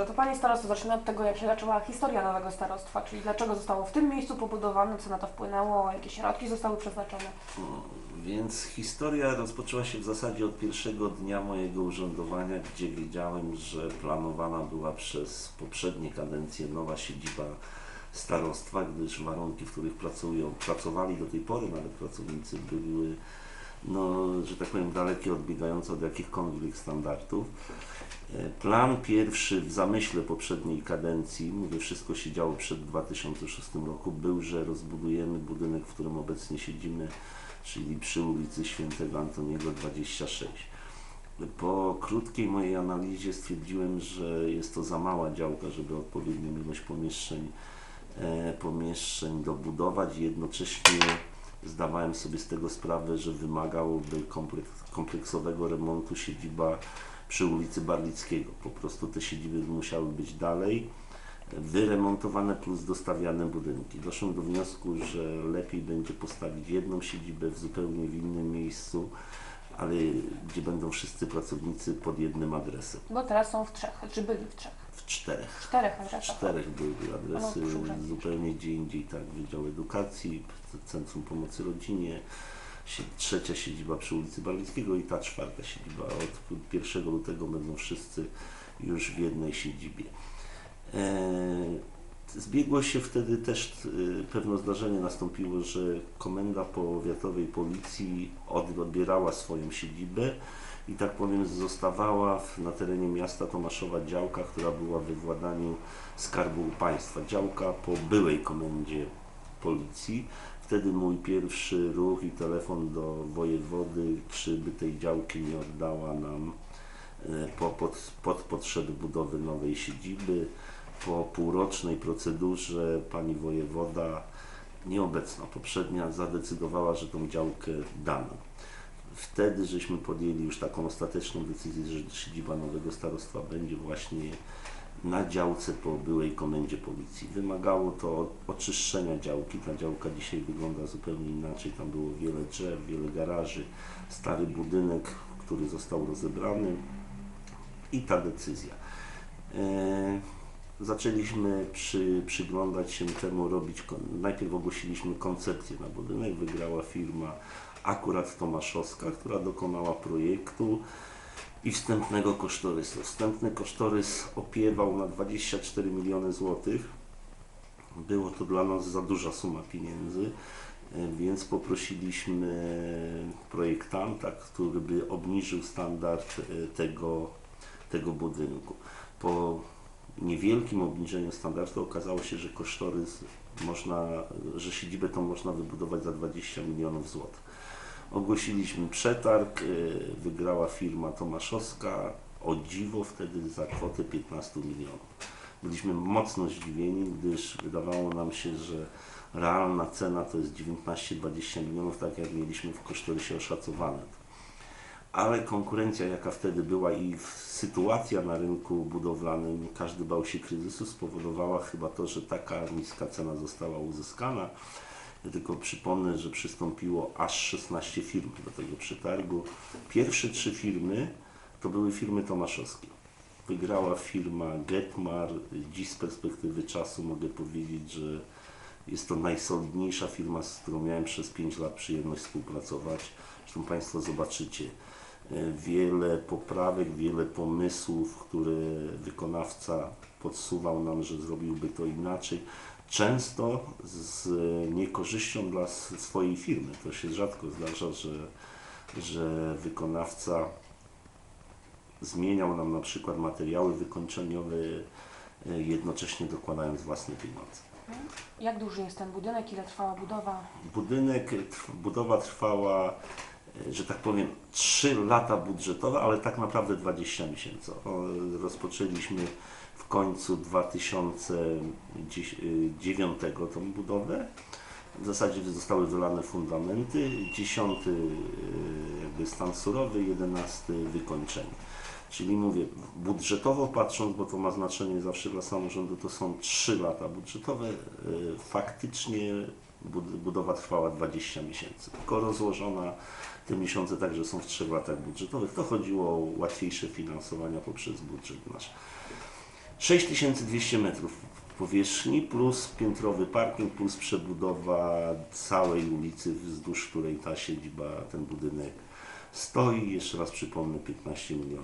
może to Panie Starosto zaczyna od tego, jak się zaczęła historia nowego starostwa, czyli dlaczego zostało w tym miejscu pobudowane, co na to wpłynęło, jakie środki zostały przeznaczone. No, Więc historia rozpoczęła się w zasadzie od pierwszego dnia mojego urzędowania, gdzie wiedziałem, że planowana była przez poprzednie kadencje nowa siedziba starostwa, gdyż warunki, w których pracują, pracowali do tej pory nawet pracownicy były, no, że tak powiem, dalekie odbiegające od jakichkolwiek standardów. Plan pierwszy w zamyśle poprzedniej kadencji, mówię, wszystko się działo przed 2006 roku, był, że rozbudujemy budynek, w którym obecnie siedzimy, czyli przy ulicy Świętego Antoniego 26. Po krótkiej mojej analizie stwierdziłem, że jest to za mała działka, żeby odpowiednią ilość pomieszczeń, e, pomieszczeń dobudować. Jednocześnie zdawałem sobie z tego sprawę, że wymagałoby kompleks, kompleksowego remontu siedziba przy ulicy Barlickiego. Po prostu te siedziby musiały być dalej wyremontowane plus dostawiane budynki. Doszłem do wniosku, że lepiej będzie postawić jedną siedzibę w zupełnie w innym miejscu, ale gdzie będą wszyscy pracownicy pod jednym adresem. Bo teraz są w trzech, czy byli w trzech, W czterech. w czterech W adresach. czterech były adresy, No, zupełnie gdzie indziej, tak, Wydział Edukacji, Centrum Pomocy Rodzinie, trzecia siedziba przy ulicy Barlickiego i ta czwarta siedziba. Od 1 lutego będą wszyscy już w jednej siedzibie. E, Zbiegło się wtedy też e, pewne zdarzenie nastąpiło, że Komenda Powiatowej Policji od- odbierała swoją siedzibę i tak powiem zostawała na terenie miasta Tomaszowa działka, która była we władaniu Skarbu Państwa. Działka po byłej komendzie policji. Wtedy mój pierwszy ruch i telefon do wojewody, czy by tej działki nie oddała nam e, po, pod, pod potrzeby budowy nowej siedziby. Po półrocznej procedurze pani wojewoda, nieobecna, poprzednia, zadecydowała, że tą działkę dano. Wtedy żeśmy podjęli już taką ostateczną decyzję, że siedziba nowego starostwa będzie właśnie na działce po byłej komendzie policji. Wymagało to oczyszczenia działki. Ta działka dzisiaj wygląda zupełnie inaczej. Tam było wiele drzew, wiele garaży, stary budynek, który został rozebrany i ta decyzja. E, zaczęliśmy przy, przyglądać się temu, robić. Najpierw ogłosiliśmy koncepcję na budynek. Wygrała firma akurat Tomaszowska, która dokonała projektu i wstępnego kosztorysu. Wstępny kosztorys opiewał na 24 miliony złotych. Było to dla nas za duża suma pieniędzy, e, więc poprosiliśmy projektanta, który by obniżył standard e, tego, tego budynku. Po niewielkim obniżeniu standardu okazało się, że kosztorys można, że siedzibę tą można wybudować za 20 milionów złotych. Ogłosiliśmy przetarg, y, wygrała firma Tomaszowska, o dziwo wtedy za kwotę 15 milionów. Byliśmy mocno zdziwieni, gdyż wydawało nam się, że realna cena to jest 19-20 milionów, tak jak mieliśmy w kosztorysie oszacowane. Ale konkurencja, jaka wtedy była i sytuacja na rynku budowlanym, każdy bał się kryzysu, spowodowała chyba to, że taka niska cena została uzyskana. Ja tylko przypomnę, że przystąpiło aż 16 firm do tego przetargu. Pierwsze trzy firmy to były firmy tomaszowskie. Wygrała firma Getmar. Dziś z perspektywy czasu mogę powiedzieć, że jest to najsolidniejsza firma, z którą miałem przez 5 lat przyjemność współpracować. Zresztą Państwo zobaczycie e, wiele poprawek, wiele pomysłów, które wykonawca podsuwał nam, że zrobiłby to inaczej często z niekorzyścią dla swojej firmy. To się rzadko zdarza, że, że wykonawca zmieniał nam na przykład materiały wykończeniowe, e, jednocześnie dokładając własne pieniądze. Jak duży jest ten budynek, ile trwała budowa? Budynek, budowa trwała, e, że tak powiem, 3 lata budżetowe, ale tak naprawdę 20 miesięcy. Rozpoczęliśmy końcu 2009 tą budowę. W zasadzie zostały wylane fundamenty, 10 jakby stan surowy, 11 wykończenie. Czyli mówię, budżetowo patrząc, bo to ma znaczenie zawsze dla samorządu, to są 3 lata budżetowe. e, Faktycznie bud- budowa trwała 20 miesięcy. Tylko rozłożona te miesiące także są w 3 latach budżetowych. To chodziło o łatwiejsze finansowania poprzez budżet nasz. 6200 metrów powierzchni plus piętrowy parking plus przebudowa całej ulicy, wzdłuż której ta siedziba, ten budynek stoi. Jeszcze raz przypomnę, 15 milionów.